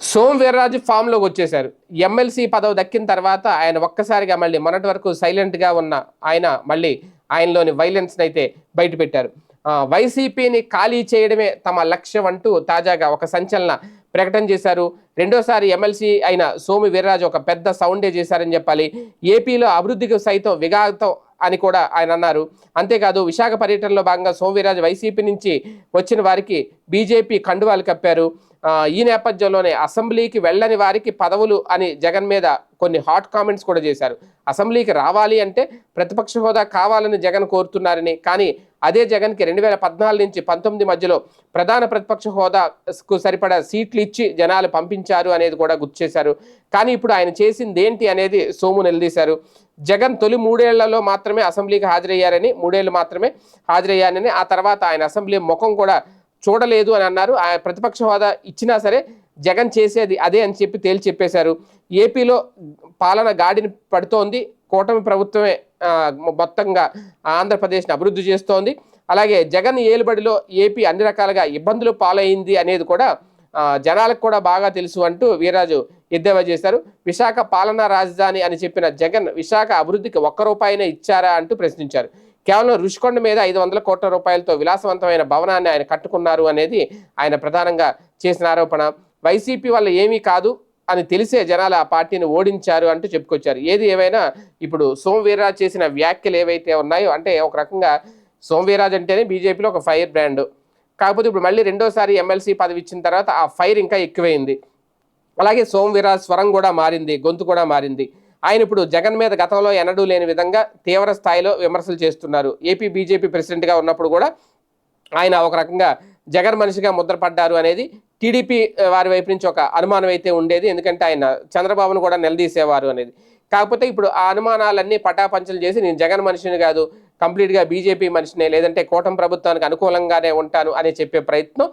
సోమ్ వీర్రాజు ఫామ్లోకి వచ్చేశారు. ఎమ్మెల్సీ పదవి దక్కిన తర్వాత ఆయన ఒక్కసారిగా మళ్ళీ మొన్నటి వరకు సైలెంట్గా ఉన్న ఆయన మళ్ళీ ఆయనలోని వైలెన్స్ని అయితే బయటపెట్టారు. వైసీపీని ఖాళీ చేయడమే తమ లక్ష్యం అంటూ తాజాగా ఒక సంచలన ప్రకటన చేశారు. రెండోసారి ఎమ్మెల్సీ అయిన సోమి వీర్రాజు ఒక పెద్ద సౌండే చేశారని చెప్పాలి. ఏపీలో అభివృద్ధికి సైతం విఘాతం అని కూడా ఆయన అన్నారు. అంతేకాదు విశాఖ పర్యటనలో భాగంగా సోమవీరాజు వైసీపీ నుంచి వచ్చిన వారికి బీజేపీ కండువాలు కప్పారు. ఈ నేపథ్యంలోనే అసెంబ్లీకి వెళ్ళని వారికి పదవులు అని జగన్ మీద కొన్ని హాట్ కామెంట్స్ కూడా చేశారు. అసెంబ్లీకి రావాలి అంటే ప్రతిపక్ష హోదా కావాలని జగన్ కోరుతున్నారని కానీ అదే జగన్కి రెండు వేల పద్నాలుగు నుంచి పంతొమ్మిది మధ్యలో ప్రధాన ప్రతిపక్ష హోదాకు సరిపడా సీట్లు ఇచ్చి జనాలు పంపించారు అనేది కూడా గుర్తు చేశారు. కానీ ఇప్పుడు ఆయన చేసింది ఏంటి అనేది సోము నిలదీశారు. జగన్ తొలి మూడేళ్ళలో మాత్రమే అసెంబ్లీకి హాజరయ్యారని మూడేళ్ళు మాత్రమే హాజరయ్యారని ఆ తర్వాత ఆయన అసెంబ్లీ ముఖం కూడా చూడలేదు అని అన్నారు. ఆ ప్రతిపక్ష హోదా ఇచ్చినా సరే జగన్ చేసేది అదే అని చెప్పి తేల్చి చెప్పేశారు. ఏపీలో పాలన గాడిని పడుతోంది. కూటమి ప్రభుత్వమే మొత్తంగా ఆంధ్రప్రదేశ్ని అభివృద్ధి చేస్తోంది. అలాగే జగన్ ఏలుబడిలో ఏపీ అన్ని రకాలుగా ఇబ్బందులు పాలైంది అనేది కూడా జనాలకు కూడా బాగా తెలుసు అంటూ వీరాజు ఎద్దేవా చేశారు. విశాఖ పాలనా రాజధాని అని చెప్పిన జగన్ విశాఖ అభివృద్ధికి ఒక్క రూపాయినే ఇచ్చారా అంటూ ప్రశ్నించారు. కేవలం రుషికొండ మీద ఐదు వందల కోట్ల రూపాయలతో విలాసవంతమైన భవనాన్ని ఆయన కట్టుకున్నారు అనేది ఆయన ప్రధానంగా చేసిన ఆరోపణ. వైసీపీ వల్ల ఏమీ కాదు. అని తెలిసే జనాలు ఆ పార్టీని ఓడించారు అంటూ చెప్పుకొచ్చారు. ఏది ఏమైనా ఇప్పుడు సోమవీర్రాజ్ చేసిన వ్యాఖ్యలు ఏవైతే ఉన్నాయో అంటే ఒక రకంగా సోమవీర్రాజ్ అంటేనే బీజేపీలో ఒక ఫైర్ బ్రాండ్. కాకపోతే ఇప్పుడు మళ్ళీ రెండోసారి ఎమ్మెల్సీ పదవి ఇచ్చిన తర్వాత ఆ ఫైర్ ఇంకా ఎక్కువైంది. అలాగే సోమవీరాజ్ స్వరం కూడా మారింది గొంతు కూడా మారింది. ఆయన ఇప్పుడు జగన్ మీద గతంలో ఎన్నడూ లేని విధంగా తీవ్ర స్థాయిలో విమర్శలు చేస్తున్నారు. ఏపీ బీజేపీ ప్రెసిడెంట్గా ఉన్నప్పుడు కూడా ఆయన ఒక రకంగా జగన్ మనిషిగా ముద్రపడ్డారు అనేది టీడీపీ వారి వైపు నుంచి ఒక అనుమానం అయితే ఉండేది. ఎందుకంటే ఆయన చంద్రబాబును కూడా నిలదీసేవారు అనేది. కాకపోతే ఇప్పుడు ఆ అనుమానాలన్నీ పటాపంచలు చేసి నేను జగన్ మనిషిని కాదు కంప్లీట్గా బీజేపీ మనిషినే లేదంటే కూటమి ప్రభుత్వానికి అనుకూలంగానే ఉంటాను అని చెప్పే ప్రయత్నం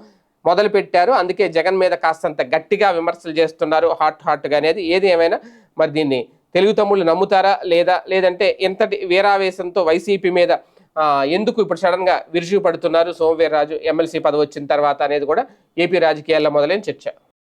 మొదలు పెట్టారు అందుకే జగన్ మీద కాస్తంత గట్టిగా విమర్శలు చేస్తున్నారు. హాట్ హాట్గా అనేది. ఏది ఏమైనా మరి దీన్ని తెలుగు తమ్ముళ్ళు నమ్ముతారా లేదా? లేదంటే ఎంతటి వీరావేశంతో వైసీపీ మీద ఎందుకు ఇప్పుడు సడన్గా విరుచుకు పడుతున్నారు సోమవీర్రాజు ఎమ్మెల్సీ పదవి వచ్చిన తర్వాత అనేది కూడా ఏపీ రాజకీయాల్లో మొదలైన చర్చ.